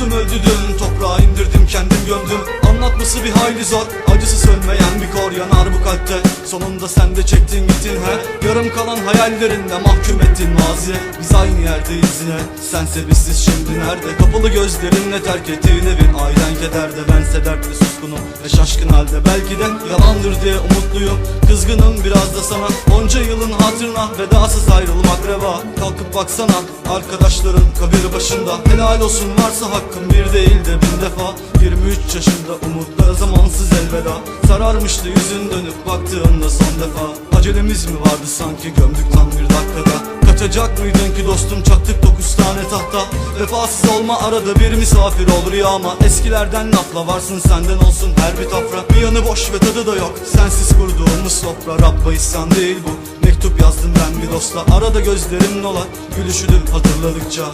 Dostum öldü Toprağa indirdim kendim gömdüm. Anlatması bir hayli zor. Acısı sönmeyen bir kor yanar bu kalpte. Sonunda sen de çektin gittin he? Yarım kalan hayallerinde mahkum ettin maziye. Biz aynı yerdeyiz yine. Sense bizsiz şimdi nerede? Kapalı gözlerinle terk ettiğin evin Ailen kederde. Bense dertli suskunum Ve şaşkın halde. Belki de yalandır diye umutluyum. Kızgınım biraz da sana. Onca yılın hatırına Vedasız ayrılmak reva. Kalkıp baksana Arkadaşların kabir başında. Helal olsun varsa hakkım bir değil de bin defa. 23 yaşında umutlara zamansız elveda. Sararmıştı yüzün dönüp baktığında son defa. Acelemiz mi vardı sanki gömdük tam bir dakikada? Kaçacak mıydın ki dostum çaktık dokuz tane tahta? Vefasız olma arada bir misafir olur ya ama Eskilerden lafla varsın senden olsun her bir tafra. Bir yanı boş ve tadı da yok Sensiz kurduğumuz sofra. Rabba isyan değil bu Mektup yazdım ben bir dosta Arada gözlerim dolar Gülüşünü hatırladıkça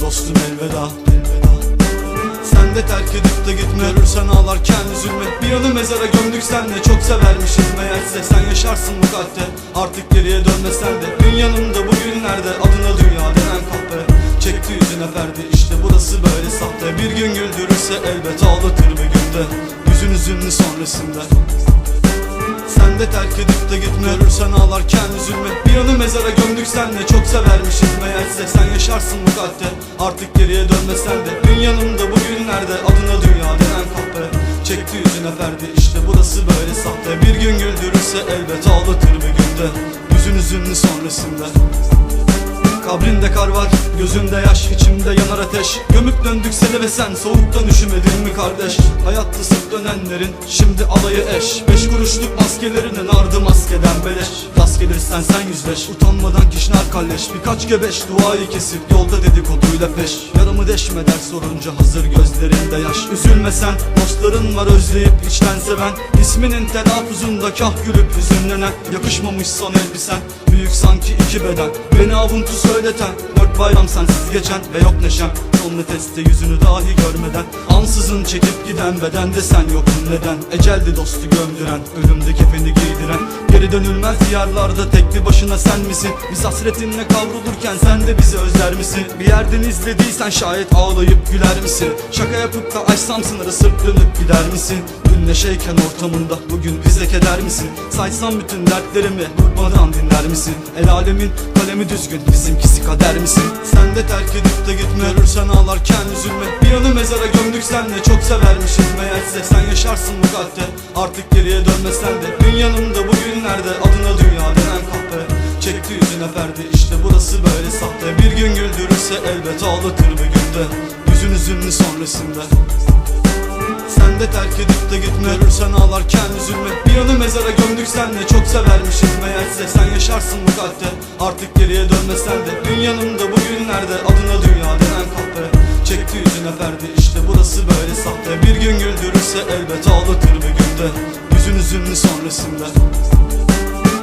Dostum elveda sen de terk edip de gitme. Ölürsen ağlarken üzülme. Bir yanı mezara gömdük senle. Çok severmişiz meğerse. Sen yaşarsın bu kalpte. Artık geriye dönmesen de. Dün yanımda bugünlerde Adına dünya denen kahpe. Çekti yüzüne ferdi. İşte burası böyle sahte. Bir gün güldürürse elbet ağlatır bir günde. Yüzün üzünlü sonrasında sen de terk edip de gitme. Ölürsen ağlarken üzülme. Bir yanı mezara gömdük senle Çok severmişiz. Meğerse Sen yaşarsın bu kalpte. Artık geriye dönmesen de. Dün yanımda bugünlerde Adına dünya denen kahpe. Çekti yüzüne ferdi işte burası böyle sahte. Bir gün güldürürse elbet ağlatır bir günde. Yüzün üzünlü sonrasında Kabrinde kar var, gözünde yaş, içimde yanar ateş. Gömüp döndük seni ve sen soğuktan üşümedin mi kardeş? Hayatta sık dönenlerin şimdi alayı eş. Beş kuruşluk maskelerinin ardı maskeden beleş. Rast gelirsen sen yüzleş, utanmadan kişner kalleş. Birkaç gebeş duayı kesip yolda dedikoduyla peş. Yaramı deşme ders sorunca hazır gözlerinde yaş. Üzülme sen, dostların var özleyip içten seven. İsminin telaffuzunda kah gülüp hüzünlenen. Yakışmamış son elbisen, büyük sanki iki beden. Beni avuntu söyleten, dört bayram sensiz geçen Ve yok neşem, son nefeste yüzünü dahi görmeden Ansızın çekip giden bedende sen yoksun neden Eceldi dostu gömdüren, ölümde kefeni giydiren Geri dönülmez diyarlarda tek bir başına sen misin? Biz hasretinle kavrulurken sen de bizi özler misin? Bir yerden izlediysen şayet ağlayıp güler misin? Şaka yapıp da açsam sınırı sırt dönüp gider misin? Dün neşeyken ortamında bugün bize keder misin? Saysam bütün dertlerimi bıkmadan dinler misin? El alemin kalemi düzgün bizimkisi kader misin? Sen de terk edip de gitme ölürsen ağlarken üzülme Bir yanı mezara gömdük senle çok severmişiz meğerse. Sen yaşarsın bu kalpte. Artık geriye dönmesen de. Dün yanımda bugünlerde adına dünya denen kahpe. Çekti yüzüne ferdi. İşte burası böyle sahte. Bir gün güldürürse elbet ağlatır bir günde. Yüzün üzünlü sonrasında. Sen de terk edip de gitme. Ölürsen ağlarken üzülme. Bir yanı mezara gömdük. Senle Çok severmişiz meğerse. Sen yaşarsın bu kalpte. Artık geriye dönmesen de. Dün yanımda bugünlerde Adına dünya denen kahpe Çekti yüzüne ferdi işte burası böyle sahte. Bir gün güldürürse elbet ağlatır bir günde. Yüzün üzünlü sonrasında.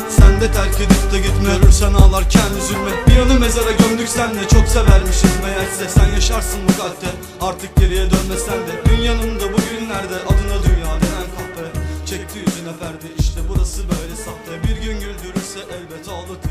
Sen de terk edip de gitme. Ölürsen ağlarken üzülme. Bir yanı mezara gömdük senle Çok severmişiz meğerse. Sen yaşarsın bu kalpte. Artık geriye dönmesen de. Dün yanımda bugünlerde Adına dünya denen kahpe. Çekti yüzüne ferdi işte burası böyle sahte. Bir gün güldürürse elbet ağlatır